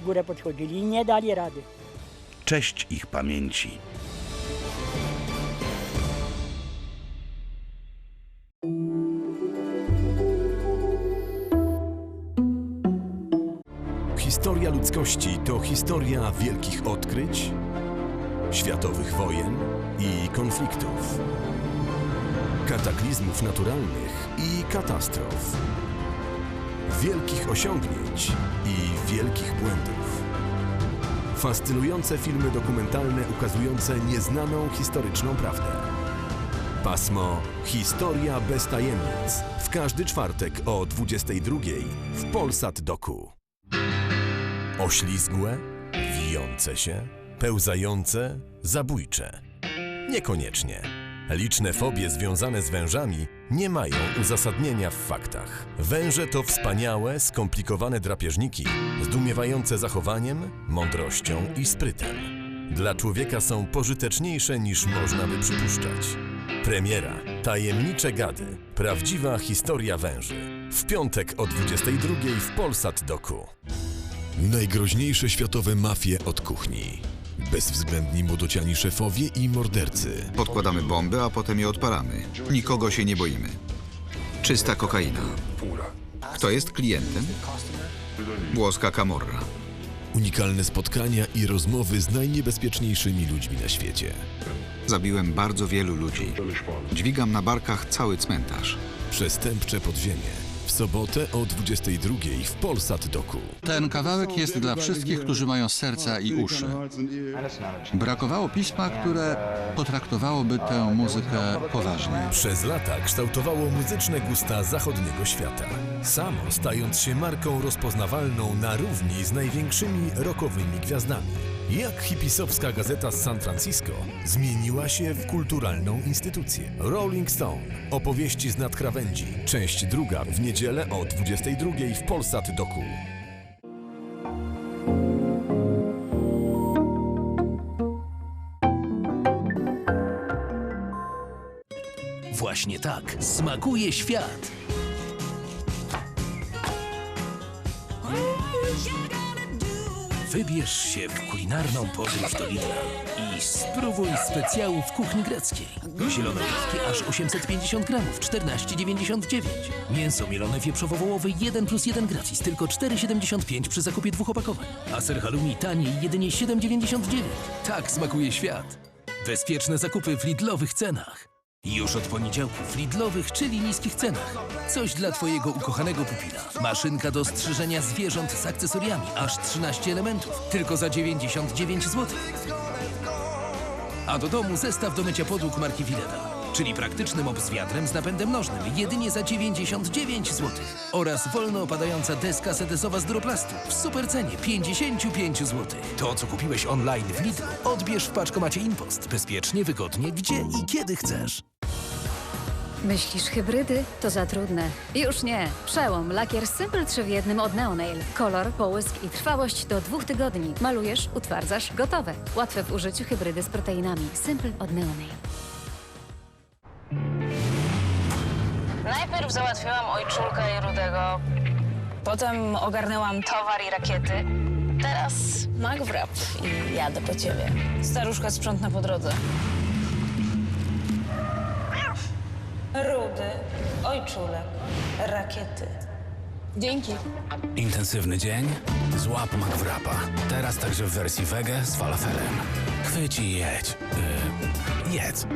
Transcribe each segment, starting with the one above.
górę podchodzili i nie dali rady. Cześć ich pamięci. Historia ludzkości to historia wielkich odkryć, światowych wojen i konfliktów, kataklizmów naturalnych i katastrof, wielkich osiągnięć i wielkich błędów. Fascynujące filmy dokumentalne ukazujące nieznaną historyczną prawdę. Pasmo Historia bez tajemnic. W każdy czwartek o 22 w Polsat Doku. Oślizgłe, wijące się, pełzające, zabójcze. Niekoniecznie. Liczne fobie związane z wężami nie mają uzasadnienia w faktach. Węże to wspaniałe, skomplikowane drapieżniki, zdumiewające zachowaniem, mądrością i sprytem. Dla człowieka są pożyteczniejsze niż można by przypuszczać. Premiera Tajemnicze Gady. Prawdziwa historia węży. W piątek o 22 w Polsat Doku. Najgroźniejsze światowe mafie od kuchni. Bezwzględni młodociani szefowie i mordercy. Podkładamy bomby, a potem je odpalamy. Nikogo się nie boimy. Czysta kokaina. Kto jest klientem? Włoska Camorra. Unikalne spotkania i rozmowy z najniebezpieczniejszymi ludźmi na świecie. Zabiłem bardzo wielu ludzi. Dźwigam na barkach cały cmentarz. Przestępcze podziemie. W sobotę o 22 w Polsat Doku. Ten kawałek jest dla wszystkich, którzy mają serca i uszy. Brakowało pisma, które potraktowałoby tę muzykę poważnie. Przez lata kształtowało muzyczne gusta zachodniego świata. Samo stając się marką rozpoznawalną na równi z największymi rockowymi gwiazdami. Jak hipisowska gazeta z San Francisco zmieniła się w kulturalną instytucję. Rolling Stone. Opowieści z nadkrawędzi. Część druga w niedzielę o 22 w Polsat Doku. Właśnie tak smakuje świat. Wybierz się w kulinarną podróż do Lidla i spróbuj specjałów kuchni greckiej. Zielone oliwki aż 850 gramów, 14,99. Mięso mielone wieprzowo-wołowe 1 plus 1 gratis, tylko 4,75 przy zakupie dwóch opakowań. A ser halloumi taniej jedynie 7,99. Tak smakuje świat. Bezpieczne zakupy w Lidlowych cenach. Już od poniedziałku w Lidlowych, czyli niskich cenach. Coś dla Twojego ukochanego pupila. Maszynka do strzyżenia zwierząt z akcesoriami, aż 13 elementów, tylko za 99 zł. A do domu zestaw do mycia podłóg marki Willeda. Czyli praktyczny mop z wiatrem z napędem nożnym, jedynie za 99 zł. Oraz wolno opadająca deska sedesowa z duroplastu w super cenie 55 zł. To, co kupiłeś online w Lidlu, odbierz w paczkomacie Inpost. Bezpiecznie, wygodnie, gdzie i kiedy chcesz. Myślisz hybrydy? To za trudne. Już nie. Przełom. Lakier Simple 3 w jednym od Neonail. Kolor, połysk i trwałość do dwóch tygodni. Malujesz, utwardzasz, gotowe. Łatwe w użyciu hybrydy z proteinami. Simple od Neonail. Najpierw załatwiłam ojczulkę i rudego. Potem ogarnęłam towar i rakiety. Teraz magwrap i jadę po ciebie. Staruszka sprzątna po drodze. Ojczulek, rakiety. Dzięki. Intensywny dzień? Złap McWrapa. Teraz także w wersji wege z falafelem. Chwyć i jedź. Yy, jedz.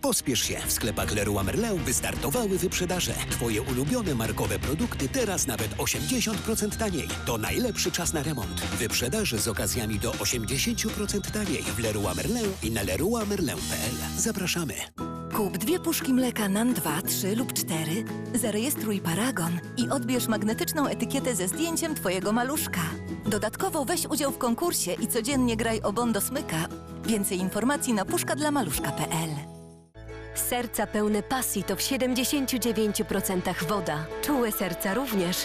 Pospiesz się, w sklepach Leroy Merlin wystartowały wyprzedaże. Twoje ulubione markowe produkty teraz nawet 80% taniej. To najlepszy czas na remont. Wyprzedaże z okazjami do 80% taniej w Leroy Merlin i na leroymerlin.pl. Zapraszamy. Kup dwie puszki mleka NAN 2, 3 lub 4, zarejestruj paragon i odbierz magnetyczną etykietę ze zdjęciem Twojego maluszka. Dodatkowo weź udział w konkursie i codziennie graj o Bondo Smyka. Więcej informacji na puszkadlamaluszka.pl Serca pełne pasji to w 79% woda. Czułe serca również.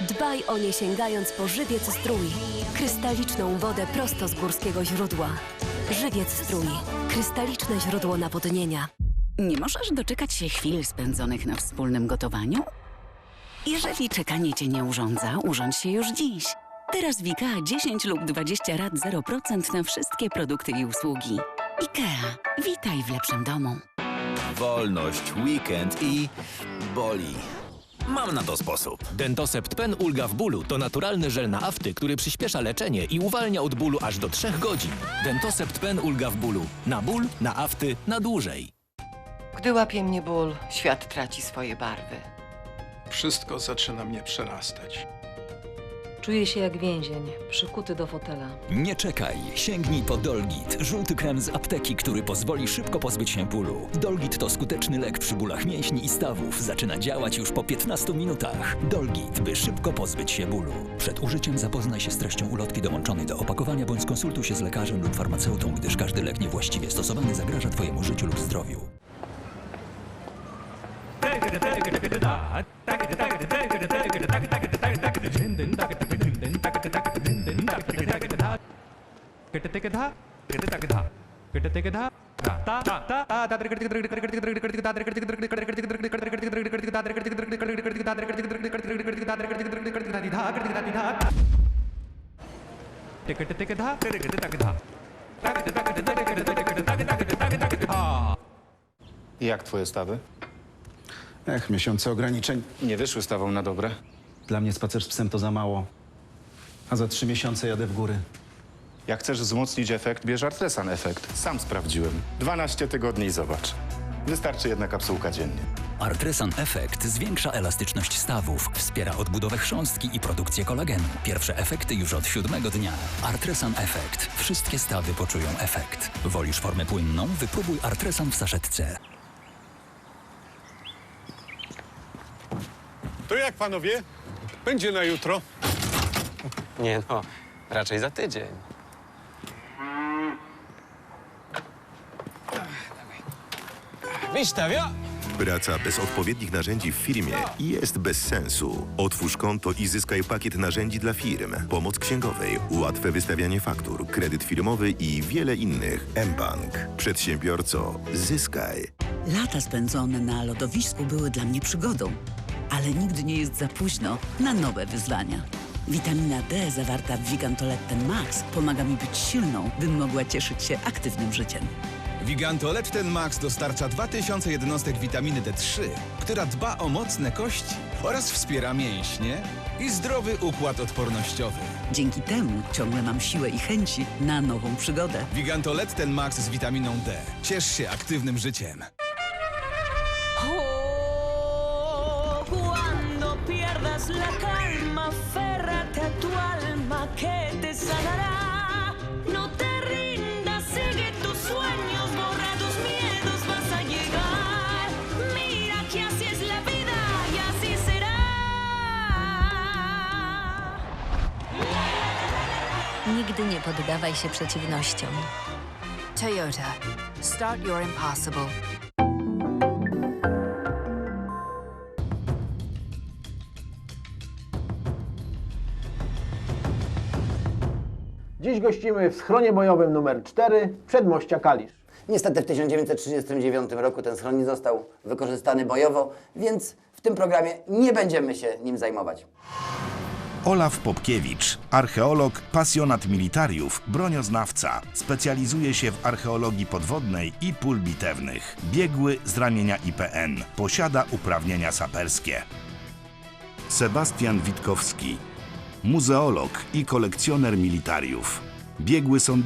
Dbaj o nie sięgając po żywiec strój. Krystaliczną wodę prosto z górskiego źródła. Żywiec strój. Krystaliczne źródło nawodnienia. Nie możesz doczekać się chwil spędzonych na wspólnym gotowaniu? Jeżeli czekanie cię nie urządza, urządź się już dziś. Teraz w IKEA 10 lub 20 rat 0% na wszystkie produkty i usługi. IKEA. Witaj w lepszym domu. Wolność, weekend i boli. Mam na to sposób. Dentosept Pen Ulga w bólu to naturalny żel na afty, który przyspiesza leczenie i uwalnia od bólu aż do 3 godzin. Dentosept Pen Ulga w bólu. Na ból, na afty, na dłużej. Gdy łapie mnie ból, świat traci swoje barwy. Wszystko zaczyna mnie przerastać. Czuję się jak więzień, przykuty do fotela. Nie czekaj, sięgnij po Dolgit, żółty krem z apteki, który pozwoli szybko pozbyć się bólu. Dolgit to skuteczny lek przy bólach mięśni i stawów. Zaczyna działać już po 15 minutach. Dolgit, by szybko pozbyć się bólu. Przed użyciem zapoznaj się z treścią ulotki dołączonej do opakowania bądź skonsultuj się z lekarzem lub farmaceutą, gdyż każdy lek niewłaściwie stosowany zagraża Twojemu życiu lub zdrowiu. Jak twoje stawy? Ech, miesiące ograniczeń. Nie wyszły z tobą na dobre. Dla mnie spacer z psem to za mało. A za trzy miesiące jadę w góry. Jak chcesz wzmocnić efekt, bierz Artresan Efekt. Sam sprawdziłem. 12 tygodni i zobacz. Wystarczy jedna kapsułka dziennie. Artresan Effect zwiększa elastyczność stawów, wspiera odbudowę chrząstki i produkcję kolagenu. Pierwsze efekty już od siódmego dnia. Artresan Effect. Wszystkie stawy poczują efekt. Wolisz formę płynną? Wypróbuj Artresan w saszetce. Jak panowie? Będzie na jutro. Nie no, raczej za tydzień. Wystawia! Praca bez odpowiednich narzędzi w firmie jest bez sensu. Otwórz konto i zyskaj pakiet narzędzi dla firm, pomoc księgowej, łatwe wystawianie faktur, kredyt firmowy i wiele innych. mBank. Przedsiębiorco, zyskaj. Lata spędzone na lodowisku były dla mnie przygodą, ale nigdy nie jest za późno na nowe wyzwania. Witamina D zawarta w Gigantoletten Max pomaga mi być silną, bym mogła cieszyć się aktywnym życiem. Wigantolepten Max dostarcza 2000 jednostek witaminy D3, która dba o mocne kości oraz wspiera mięśnie i zdrowy układ odpornościowy. Dzięki temu ciągle mam siłę i chęci na nową przygodę. Wigantolepten Max z witaminą D. Ciesz się aktywnym życiem. Pierdas la calma, aférrate a tu alma que te sanará. No te rindas, sigue tus sueños, borra tus miedos, vas a llegar. Mira que así es la vida y así será. Nigdy nie poddawaj się przeciwnościom. Toyota. Start your impossible. Dziś gościmy w schronie bojowym numer 4 przedmościa Kalisz. Niestety w 1939 roku ten schron nie został wykorzystany bojowo, więc w tym programie nie będziemy się nim zajmować. Olaf Popkiewicz, archeolog, pasjonat militariów, bronioznawca. Specjalizuje się w archeologii podwodnej i pól bitewnych. Biegły z ramienia IPN. Posiada uprawnienia saperskie. Sebastian Witkowski, muzeolog i kolekcjoner militariów. Biegły są